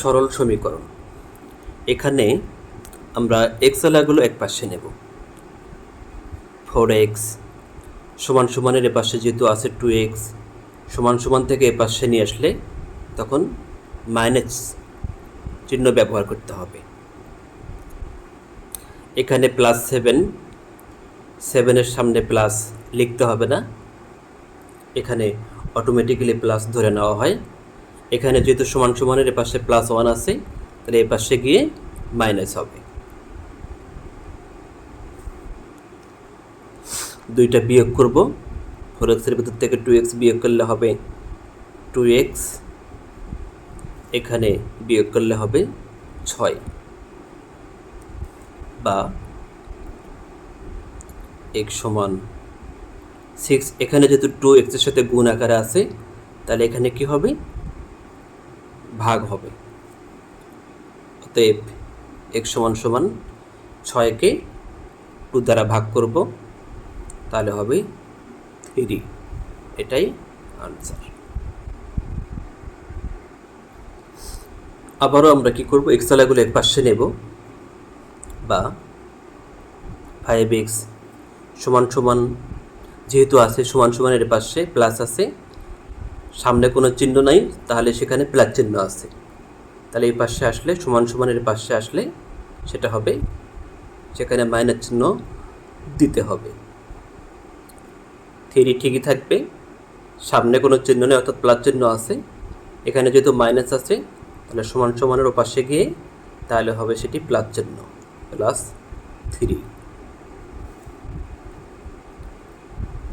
সরল সমীকরণ। এখানে আমরা এক্সেলাগুলো এক পাশে নেব। ফোর এক্স সমান সমানের এ পাশে যেহেতু আছে টু এক্স সমান সমান থেকে এ পাশে নিয়ে আসলে তখন মাইনাস চিহ্ন ব্যবহার করতে হবে। এখানে প্লাস সেভেন সেভেনের সামনে প্লাস লিখতে হবে না। এখানে অটোমেটিক্যালি প্লাস ধরে নেওয়া হয়। এখানে যেহেতু সমান সমানের এ পাশে প্লাস ওয়ান আছে, তাহলে এ পাশে গিয়ে মাইনাস হবে। দুইটা বিয়োগ করব ফোর এক্সের ভিতর থেকে টু এক্স বিয়োগ করলে হবে টু এক্স এখানে বিয়োগ করলে হবে ছয় বা এক্স সমান সিক্স এখানে যেহেতু টু এক্সের সাথে গুণ আকারে আছে, তাহলে এখানে কি হবে? ভাগ হবে। অতএব এক্স সমান সমান ছয়কে টু দ্বারা ভাগ করব, তাহলে হবে থ্রি এটাই আনসার আবারও আমরা কি করব? এক্সালাগুলো এক পাশে নেব বা ফাইভ এক্স সমান সমান যেহেতু আছে সমান সমানের পাশে প্লাস আছে সামনে কোনো চিহ্ন নাই, তাহলে সেখানে প্লাস চিহ্ন আছে। তাহলে এই পাশে আসলে, সমান সমানের পাশে আসলে সেটা হবে, সেখানে মাইনাস চিহ্ন দিতে হবে। থ্রি ঠিকই থাকবে, সামনে কোনো চিহ্ন নেই, অর্থাৎ প্লাস চিহ্ন আছে। এখানে যেহেতু মাইনাস আছে, তাহলে সমান সমানের ওপাশে গিয়ে তাহলে হবে সেটি প্লাস চিহ্ন প্লাস থ্রি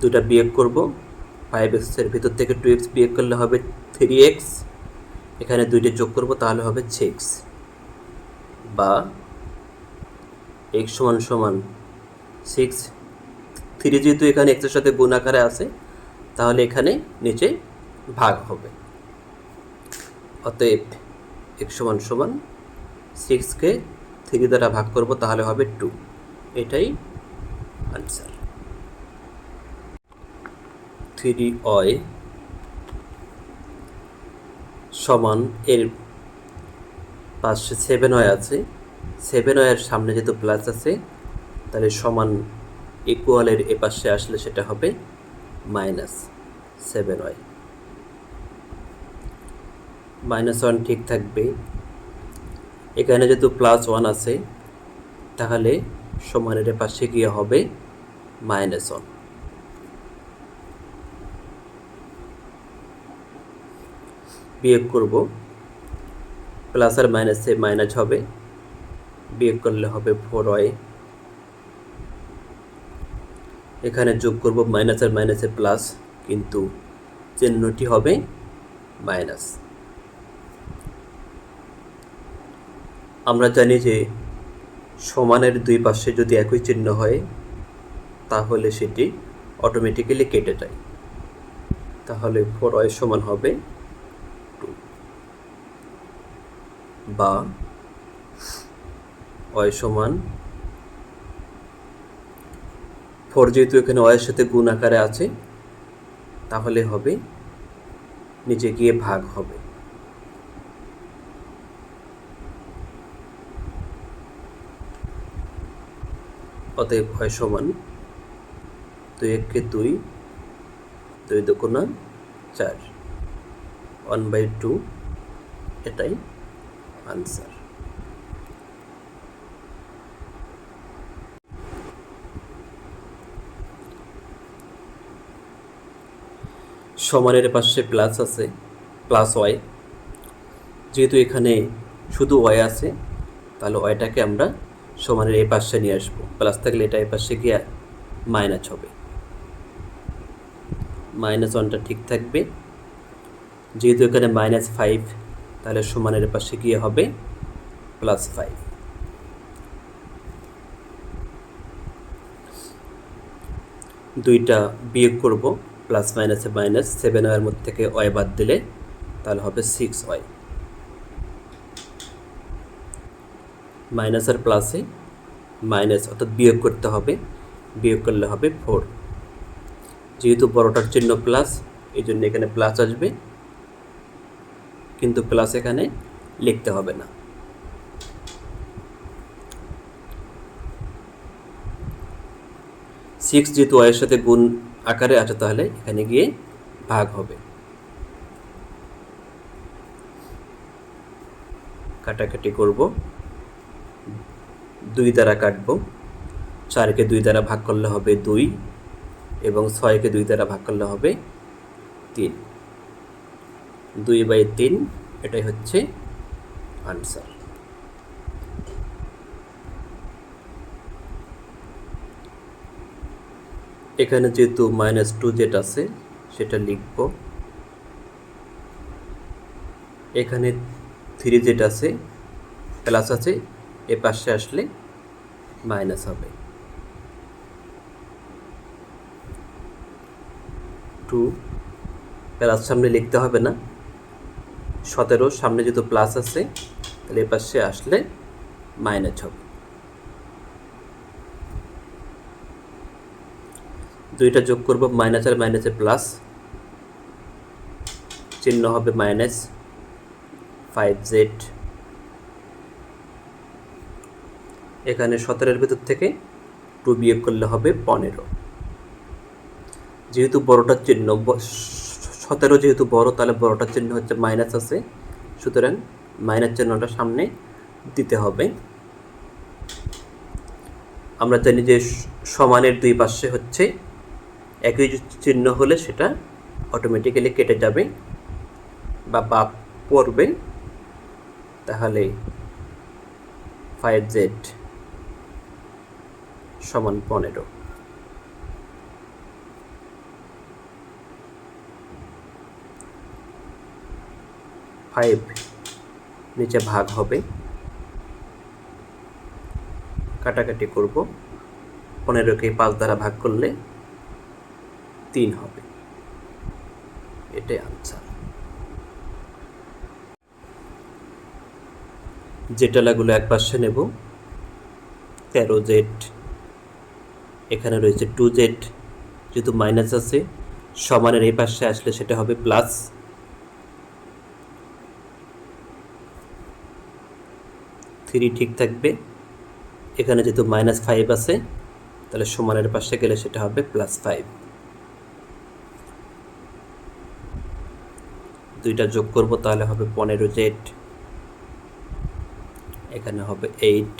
দুটা বিয়োগ করব। ফাইভ এক্সের ভিতর থেকে টু এক্স বিয়োগ করলে হবে থ্রি এক্স এখানে দুইটা যোগ করব, তাহলে হবে সিক্স বা এক্স সমান সমান সিক্স থ্রি যেহেতু এখানে এক্সের সাথে গুণ আকারে আছে, তাহলে এখানে নিচে ভাগ হবে। অতএব এক্স সমান সমান সিক্সকে থ্রি দ্বারা ভাগ করব, তাহলে হবে টু এটাই আনসার থ্রি অয় সমান এর পাশে সেভেন অয় আছে। সেভেন অয়ের সামনে যেহেতু প্লাস আছে, তাহলে সমান ইকুয়ালের এ পাশে আসলে সেটা হবে minus seven Y minus one ঠিক থাকবে। এখানে যেহেতু প্লাস ওয়ান আছে, তাহলে সমানের পাশে গিয়ে হবে মাইনাস ওয়ান বিয়োগ করব। প্লাস আর মাইনাসে মাইনাস হবে। বিয়োগ করলে হবে ফোর ওয়াই এখানে যোগ করব মাইনাস আর মাইনাসে প্লাস কিন্তু চিহ্নটি হবে মাইনাস আমরা জানি যে সমানের দুই পাশে যদি একই চিহ্ন হয়, তাহলে সেটি অটোমেটিক্যালি কেটে যায়। তাহলে ফোর ওয়াই সমান হবে টু বা ওয়াই সমান ফোর যেহেতু এখানে ওয়ের সাথে গুণ আকারে আছে, তাহলে হবে নিচে গিয়ে ভাগ হবে। অতএব হয় সমান দুই এককে দুই দুই দুগুণা চার। ওয়ান বাই টু, এটাই আনসার সমানের পাশে প্লাস আছে প্লাস ওয়াই যেহেতু এখানে শুধু ওয়াই আছে, তাহলে ওয়াইটাকে আমরা সমানের এই পাশে নিয়ে আসব। প্লাস থাকলে এটা এই পাশে গিয়ে মাইনাস হবে। মাইনাস ওয়ানটা ঠিক থাকবে। যেহেতু এখানে মাইনাস ফাইভ তাহলে সমানের পাশে গিয়ে হবে প্লাস ফাইভ দুইটা বিয়োগ করব প্লাস মাইনাসে মাইনাস সেভেন ওয়ের মধ্যে থেকে ওয়াই বাদ দিলে তাহলে হবে সিক্স ওয়াই মাইনাস আর প্লাসে মাইনাস অর্থাৎ বিয়োগ করতে হবে, বিয়োগ করলে হবে ফোর যেহেতু বড়টার চিহ্ন প্লাস এই জন্য এখানে প্লাস আসবে। কিন্তু প্লাস এখানে লিখতে হবে না। সিক্স যেহেতু ওয়াইয়ের সাথে গুণ আকারে আছে, তাহলে এখানে গিয়ে ভাগ হবে। কাটাকাটি করব। দুই দ্বারা কাটব। চারকে দুই দ্বারা ভাগ করলে হবে দুই এবং ছয়কে দুই দ্বারা ভাগ করলে হবে তিন। দুই বাই তিন, এটাই হচ্ছে আনসার এখানে যেহেতু মাইনাস টু জেড আছে, সেটা লিখব। এখানে থ্রি জেড আছে প্লাস আছে, এ পাশে আসলে মাইনাস হবে। টু প্লাস সামনে লিখতে হবে না। সতেরো, সামনে যেহেতু প্লাস আছে, তাহলে পাশে আসলে মাইনাস হবে। দুইটা যোগ করব মাইনাস আর মাইনাসে প্লাস চিহ্ন হবে মাইনাস ফাইভ জেড এখানে সতেরোর ভেতর থেকে টু বিয়োগ করলে হবে পনেরো। যেহেতু বড়টার চিহ্ন সতেরো যেহেতু বড়, তাহলে বড়টার চিহ্ন হচ্ছে মাইনাস আছে। সুতরাং মাইনাস চিহ্নটা সামনে দিতে হবে। আমরা জানি যে সমানের দুই পাশে হচ্ছে একই চিহ্ন হলে সেটা অটোমেটিক্যালি কেটে যাবে বা বাদ পড়বে। তাহলে ফাইভ জেড সমান পনেরো। ফাইভ নিচে ভাগ হবে। কাটাকাটি করব। পনেরোকে পাঁচ দ্বারা ভাগ করলে তিন হবে। এটাই আনসার জেটালাগুলো এক পাশে নেব। তেরো জেড এখানে রয়েছে টু জেড যেহেতু মাইনাস আছে, সমানের এই পাশে আসলে সেটা হবে প্লাস থ্রি ঠিক থাকবে। এখানে যেহেতু মাইনাস ফাইভ আছে, তাহলে সমানের পাশে গেলে সেটা হবে প্লাস ফাইভ দুইটা যোগ করব তাহলে হবে পনেরো জেড এখানে হবে এইট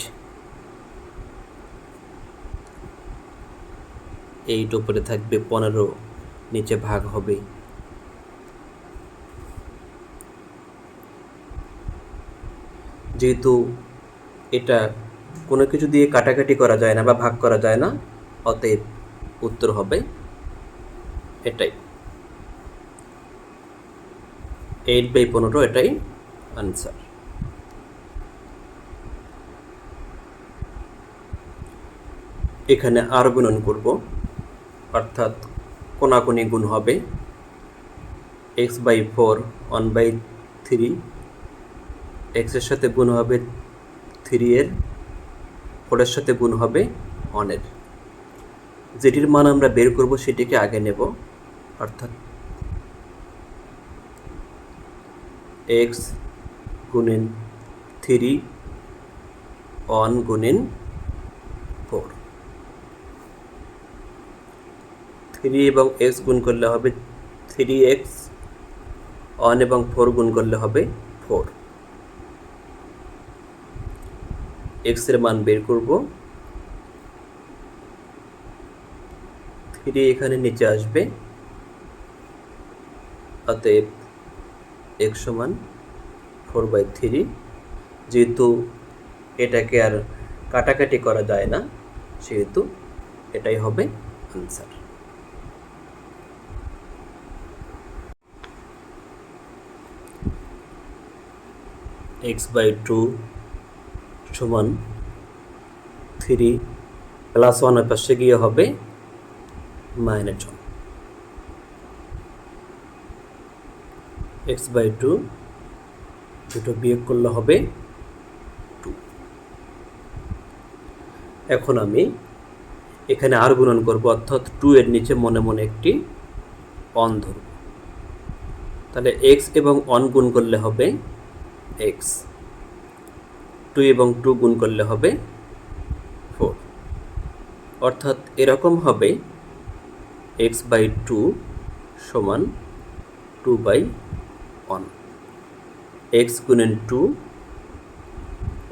এইট উপরে থাকবে পনেরো, নিচে ভাগ হবে। যেহেতু এটা কোনো কিছু দিয়ে কাটাকাটি করা যায় না বা ভাগ করা যায় না, অতএব উত্তর হবে এটাই। এইট বাই পনেরো এটাই আনসার এখানে আর গুণন করব, অর্থাৎ কোনাকুনি গুণ হবে X by four one by three এক্সের সাথে গুণ হবে থ্রি এর ফোরের সাথে গুণ হবে ওয়ানের যেটির মান আমরা বের করব সেটিকে আগে নেব, অর্থাৎ এক্স গুণিন থ্রি ওয়ান গুণিন ফোর। থ্রি এবং এক্স গুণ করলে হবে থ্রি এক্স ওয়ান এবং ফোর গুণ করলে হবে ফোর। এক্সের মান বের করব। থ্রি এখানে নিচে আসবে। অতএব এক্স সমান ফোর বাই থ্রি যেহেতু এটাকে আর কাটাকাটি করা যায় না, সেহেতু এটাই হবে আনসার এক্স বাই টু সমান থ্রি প্লাস ওয়ানের পাশে গিয়ে হবে minus one X by two দুটো বিয়োগ করলে হবে টু। এখন আমি এখানে আর গুণন করব, অর্থাৎ টু এর নিচে মনে মনে একটি অন ধরব। তাহলে এক্স এবং অন গুণ করলে হবে এক্স। টু এবং টু গুণ করলে হবে ফোর। অর্থাৎ এরকম হবে এক্স বাই টু সমান টু বাই ওয়ান। এক্স গুণেন টু,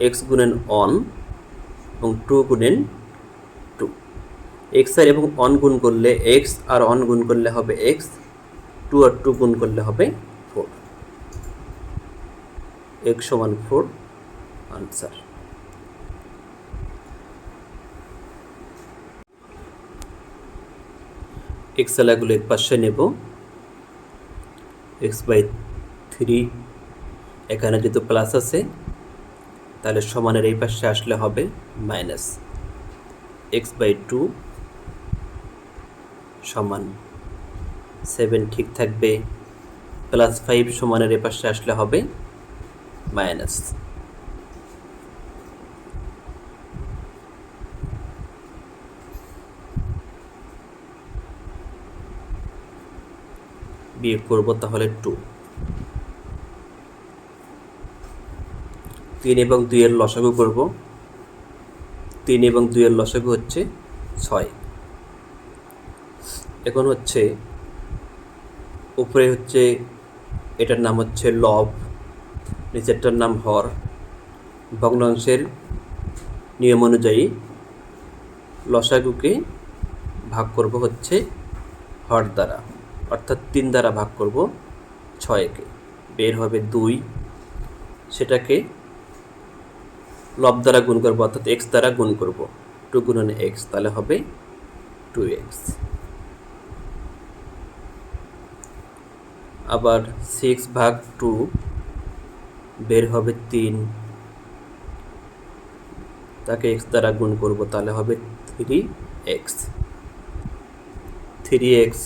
এক্স গুণেন অন এবং টু গুণেন টু। এক্স আর এবং অন গুণ করলে এক্স আর অন গুণ করলে হবে এক্স, টু আর টু গুণ করলে হবে ফোর। এক্স সমান ফোর আনসার এক্স এলাগুলো এক পাশে নেব। এক্স বাই থ্রি এখানে যেহেতু প্লাস আছে, তাহলে সমানের এই পাশে আসলে হবে মাইনাস এক্স বাই টু সমান সেভেন ঠিক থাকবে প্লাস ফাইভ সমানের এ পাশে আসলে হবে মাইনাস বিয়োগ করব তাহলে টু। তিন এবং দুইয়ের লসাগু করব। তিন এবং দুইয়ের লসাগু হচ্ছে ছয়। এখন হচ্ছে উপরে হচ্ছে এটার নাম হচ্ছে লব, নিচেরটার নাম হর। ভগ্নাংশের নিয়ম অনুযায়ী লসাগুকে ভাগ করব হচ্ছে হর দ্বারা। অর্থাৎ তিন দ্বারা ভাগ করব ছয়কে বের হবে দুই। সেটাকে লব দ্বারা গুণ করব, অর্থাৎ এক্স দ্বারা গুণ করব। টু গুণন এক্স, তাহলে হবে টু এক্স। আবার সিক্স ভাগ টু, বের হবে তিন। তাকে এক্স দ্বারা গুণ করব, তাহলে হবে থ্রি এক্স। থ্রি এক্স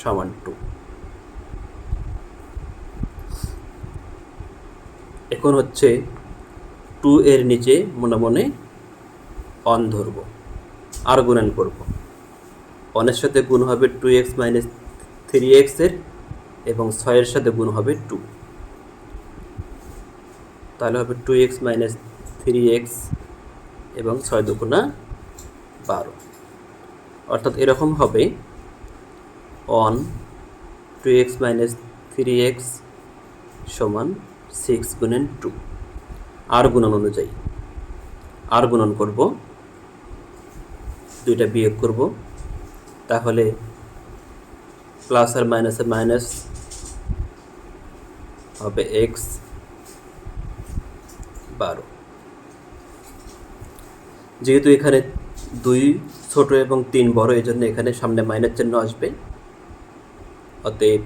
সমান টু এখন হচ্ছে টু এর নিচে মনে মনে অন ধরব, আর গুণন করব। অনের সাথে গুণ হবে টু এক্স মাইনাস থ্রি এক্সের এবং ছয়ের সাথে গুণ হবে টু তাহলে হবে two X minus three X এবং ছয় দুগুণা বারো। অর্থাৎ এরকম হবে one two X minus three X সমান সিক্স গুণেন টু। আর গুণন অনুযায়ী। আর গুণন করব। দুইটা বিয়োগ করব। তাহলে প্লাস আর মাইনাসের মাইনাস হবে এক্স বারো। যেহেতু এখানে দুই ছোট এবং তিন বড় এই জন্য এখানে সামনে মাইনাস চিহ্ন আসবে। অতএব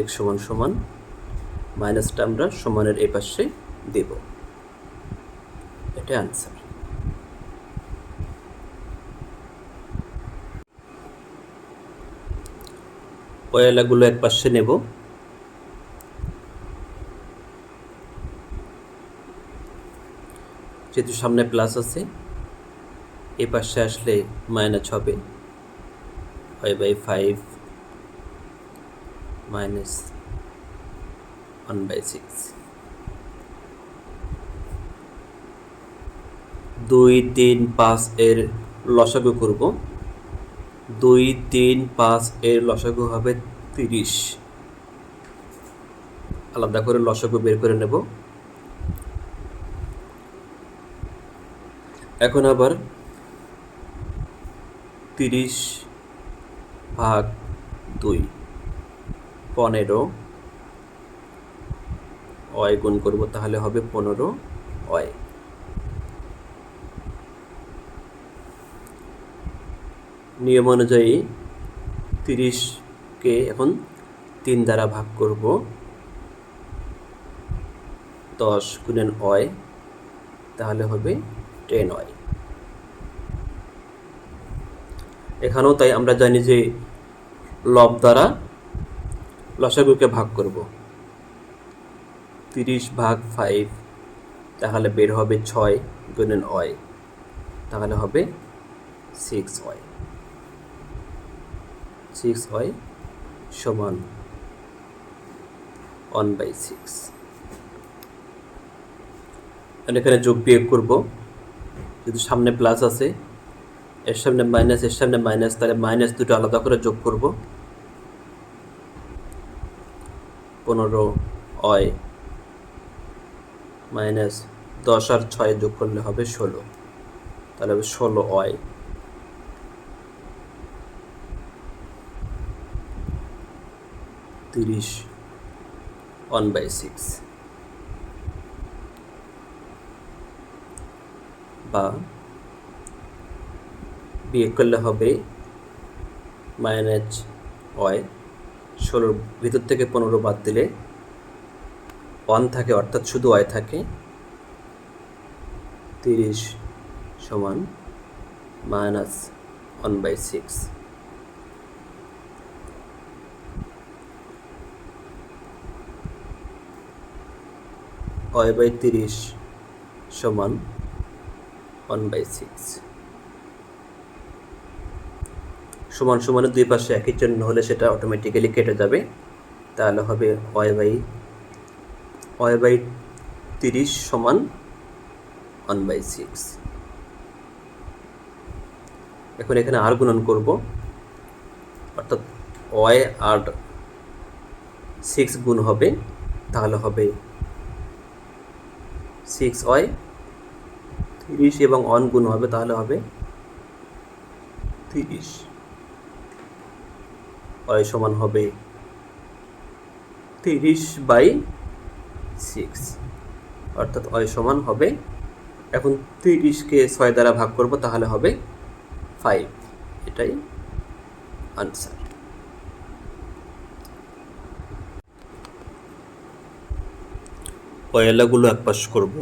এক সমান সমান মাইনাসটা আমরা সমানের এই পাশে দেব। এটা আনসার পয়লাগুলো এক পাশে নেব। যেহেতু সামনে প্লাস আছে, এ পাশে আসলে মাইনাস হবে five by five minus one by six দুই তিন পাঁচ এর লসাগু করব। দুই তিন পাঁচ এর লসাগু হবে তিরিশ। আলাদা করে লসাগু বের করে নেব। এখন আবার তিরিশ ভাগ দুই। পনেরো। অয় গুণ করব তাহলে হবে পনেরো, অয়। নিয়ম অনুযায়ী তিরিশকে এখন তিন দ্বারা ভাগ করব। দশ গুণেন অয়, তাহলে হবে টেন অয়। এখানেও তাই আমরা জানি যে লব দ্বারা লসাগুকে ভাগ করব। তিরিশ ভাগ ফাইভ তাহলে বের হবে ছয় গুণেন অয় তাহলে হবে সিক্স ওয়াই সিক্স ওয়াই সমান ওয়ান বাই সিক্স এখানে যোগ বিয়োগ করব। যদি সামনে প্লাস আছে, এর সামনে মাইনাস এর সামনে মাইনাস তাহলে মাইনাস দুটো আলাদা করে যোগ করব। পনেরো অয় মাইনাস দশ আর ছয় যোগ করলে হবে ষোলো। তাহলে হবে ষোলো অয়। তিরিশ ওয়ান বাই সিক্স। বা বিয়োগ করলে হবে মাইনাস ওয়াই ষোলোর ভিতর থেকে পনেরো বাদ দিলে ওয়ান থাকে, অর্থাৎ শুধু ওয়াই থাকে, তিরিশ সমান minus one by six Y by তিরিশ সমান ওয়ান বাই সিক্স সমান সমানের দুই পাশে একই চিহ্ন হলে সেটা অটোমেটিক্যালি কেটে যাবে। তাহলে হবে ওয়াই বাই ওয়াই বাই তিরিশ সমান ওয়ান বাই সিক্স এখন এখানে আর গুণন করব। অর্থাৎ ওয়াই আর সিক্স গুণ হবে, তাহলে হবে সিক্স ওয়াই তিরিশ এবং অন গুণ হবে, তাহলে হবে তিরিশ। ওয়াই সমান হবে তিরিশ বাই সিক্স অর্থাৎ ওয়াই সমান হবে, এখন তিরিশকে ছয় দ্বারা ভাগ করব, তাহলে হবে ফাইভ এটাই আনসার পয়লাগুলো একপাশ করব।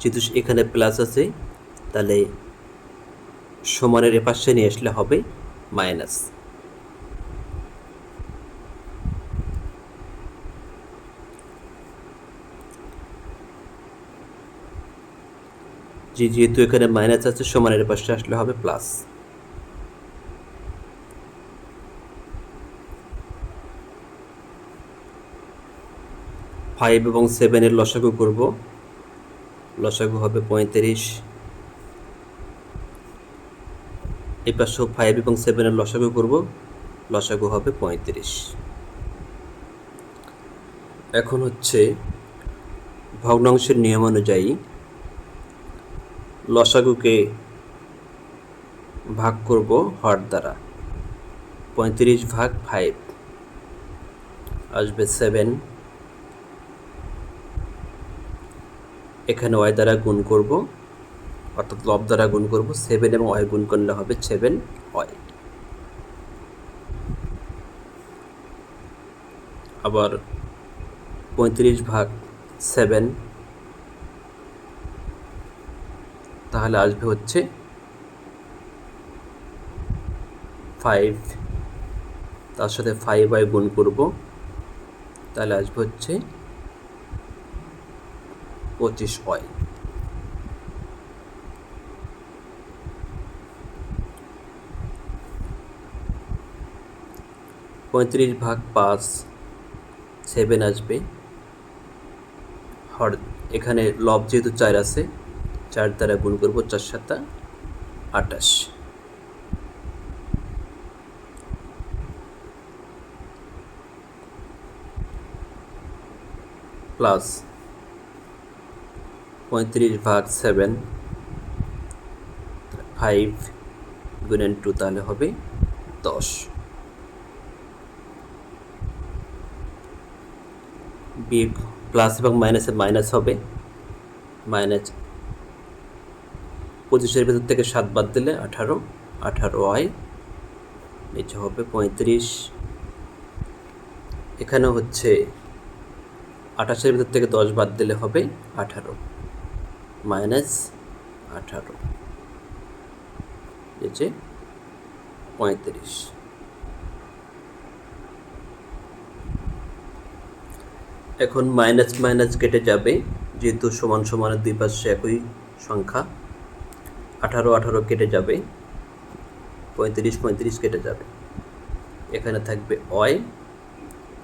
যেহেতু এখানে প্লাস আছে, তাহলে সমানের এপাশে নিয়ে আসলে হবে মাইনাস। জি, যেহেতু এখানে মাইনাস আছে, সমানের পাশে আসলে হবে প্লাস। ফাইভ এবং সেভেনের লসাগু করব। লসাগু হবে পঁয়ত্রিশ। এই পাশেও ফাইভ এবং সেভেনের লসাগু করব। লসাগু হবে পঁয়ত্রিশ। এখন হচ্ছে ভগ্নাংশের নিয়ম অনুযায়ী লসাগুকে ভাগ করব হর দ্বারা। পঁয়ত্রিশ ভাগ ফাইভ আসবে সেভেন এখানে ওয়াই দ্বারা গুণ করব। অর্থাৎ লব দ্বারা গুণ করব সেভেন এবং ওয়াই গুণ করলে হবে সেভেন ওয়াই আবার পঁয়ত্রিশ ভাগ সেভেন তাহলে আসবে হচ্ছে ফাইভ তার সাথে ফাইভ ওয়াই গুণ করব, তাহলে আসবে হচ্ছে পঁচিশ ওয়াই পঁয়ত্রিশ ভাগ পাঁচ সেভেন আসবে। হর, এখানে লব যেহেতু চার আছে, চার দ্বারা গুণ করব চার সাতা আটাশ। প্লাস পঁয়ত্রিশ ভাগ সেভেন ফাইভ গুণেন টু তাহলে হবে দশ। বিয়োগ প্লাস এবং মাইনাসে মাইনাস হবে। মাইনাস পঁচিশের ভেতর থেকে সাত বাদ দিলে আঠারো আঠারো আয় নিচে হবে পঁয়ত্রিশ। এখানে হচ্ছে আঠাশের ভেতর থেকে দশ বাদ দিলে হবে আঠারো, মাইনাস আঠারো, নিচে পঁয়ত্রিশ। এখন মাইনাস মাইনাস কেটে যাবে, যেহেতু সমান সমানের দুই পাশে একই সংখ্যা। আঠারো আঠারো কেটে যাবে, পঁয়ত্রিশ পঁয়ত্রিশ কেটে যাবে। এখানে থাকবে অয়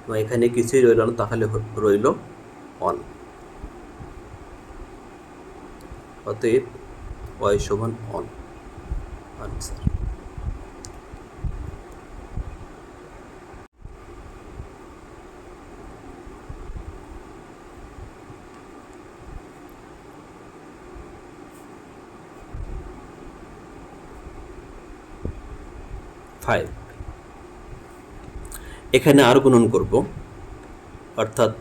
এবং এখানে কিছুই রইল না, তাহলে রইল অন অতএব অয় সমান অন আনসার ফাইভ এখানে আর গুণন করব। অর্থাৎ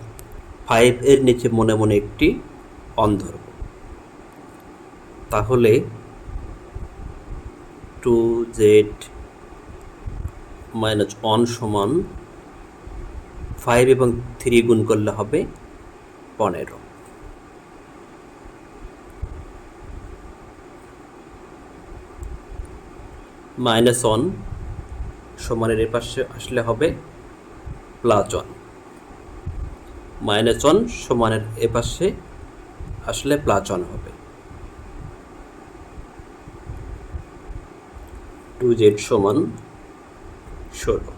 ফাইভ এর নিচে মনে মনে একটি অন ধরব। তাহলে টু জেড মাইনাস অন সমান ফাইভ এবং থ্রি গুণ করলে হবে পনেরো। মাইনাস অন সমানের এ পাশে আসলে হবে প্লাস ওয়ান। মাইনাস ওয়ান সমানের এ পাশে আসলে প্লাস ওয়ান হবে। টু জেড সমান ষোলো।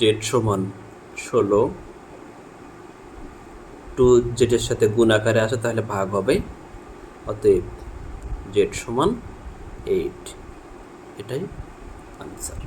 জেড সমান ষোলো। টু জেডের সাথে গুণ আকারে আসে তাহলে ভাগ হবে অতএব জেড সমান এইট। এটাই আনসার